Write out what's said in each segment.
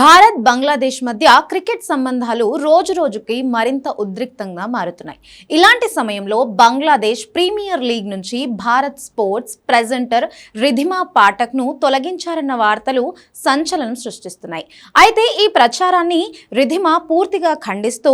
భారత్ బంగ్లాదేశ్ మధ్య క్రికెట్ సంబంధాలు రోజు రోజుకి మరింత ఉద్రిక్తంగా మారుతున్నాయి. ఇలాంటి సమయంలో బంగ్లాదేశ్ ప్రీమియర్ లీగ్ నుంచి భారత్ స్పోర్ట్స్ ప్రెజెంటర్ రిధిమా పాఠక్ను తొలగించారన్న వార్తలు సంచలనం సృష్టిస్తున్నాయి. అయితే ఈ ప్రచారాన్ని రిధిమా పూర్తిగా ఖండిస్తూ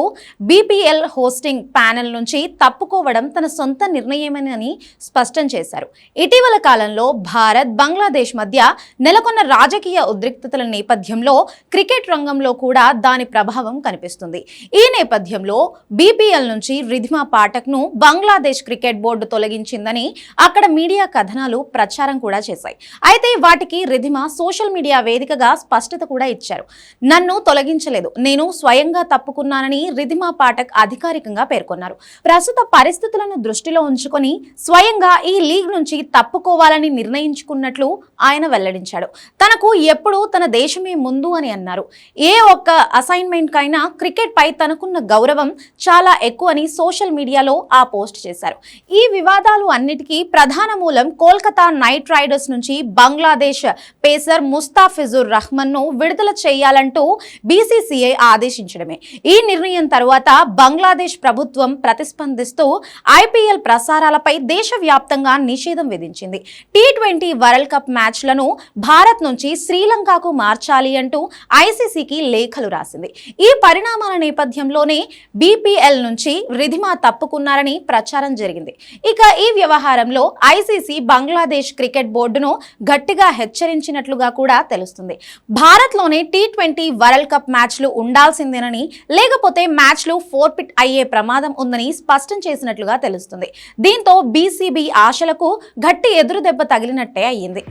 బీపీఎల్ హోస్టింగ్ ప్యానెల్ నుంచి తప్పుకోవడం తన సొంత నిర్ణయమేనని స్పష్టం చేశారు. ఇటీవల కాలంలో భారత్ బంగ్లాదేశ్ మధ్య నెలకొన్న రాజకీయ ఉద్రిక్తతల నేపథ్యంలో క్రికెట్ రంగంలో కూడా దాని ప్రభావం కనిపిస్తుంది. ఈ నేపథ్యంలో బీపీఎల్ నుంచి రిధిమా పాఠక్ను బంగ్లాదేశ్ క్రికెట్ బోర్డు తొలగించిందని అక్కడ మీడియా కథనాలు ప్రచారం కూడా చేశాయి. అయితే వాటికి రిధిమా సోషల్ మీడియా వేదికగా స్పష్టత కూడా ఇచ్చారు. నన్ను తొలగించలేదు. నేను స్వయంగా తప్పుకున్నానని రిధిమా పాఠక్ అధికారికంగా పేర్కొన్నారు. ప్రస్తుత పరిస్థితులను దృష్టిలో ఉంచుకొని స్వయంగా ఈ లీగ్ నుంచి తప్పుకోవాలని నిర్ణయించుకున్నట్లు ఆయన వెల్లడించాడు. తనకు ఎప్పుడూ తన దేశమే ముందు అని అన్నారు. ఏ ఒక్క అసైన్మెంట్ కైనా క్రికెట్ పై తనకున్న గౌరవం చాలా ఎక్కువ అని సోషల్ మీడియాలో ఆ పోస్ట్ చేశారు. ఈ వివాదాలు అన్నిటికీ ప్రధాన మూలం కోల్కతా నైట్ రైడర్స్ నుంచి బంగ్లాదేశ్ పేసర్ ముస్తాఫిజుర్ రహ్మన్ను విడుదల చేయాలంటూ బీసీసీఐ ఆదేశించడమే. ఈ నిర్ణయం తర్వాత బంగ్లాదేశ్ ప్రభుత్వం ప్రతిస్పందిస్తూ ఐపీఎల్ ప్రసారాలపై దేశవ్యాప్తంగా నిషేధం విధించింది. టీ ట్వంటీ వరల్డ్ కప్ మ్యాచ్లను భారత్ నుంచి శ్రీలంకకు మార్చాలి అంటూ ఐసీసీకి లేఖలు రాసింది. ఈ పరిణామాల నేపథ్యంలోనే బీపీఎల్ నుంచి రిధిమా తప్పుకున్నారని ప్రచారం జరిగింది. ఇక ఈ వ్యవహారంలో ఐసీసీ బంగ్లాదేశ్ క్రికెట్ బోర్డును గట్టిగా హెచ్చరించినట్లుగా కూడా తెలుస్తుంది. భారత్లోనే టీ ట్వంటీ వరల్డ్ కప్ మ్యాచ్లు ఉండాల్సిందేనని లేకపోతే మ్యాచ్లు ఫోర్పిట్ అయ్యే ప్రమాదం ఉందని స్పష్టం చేసినట్లుగా తెలుస్తుంది. దీంతో బీసీబీ ఆశలకు గట్టి ఎదురు దెబ్బ తగిలినట్టే అయ్యింది.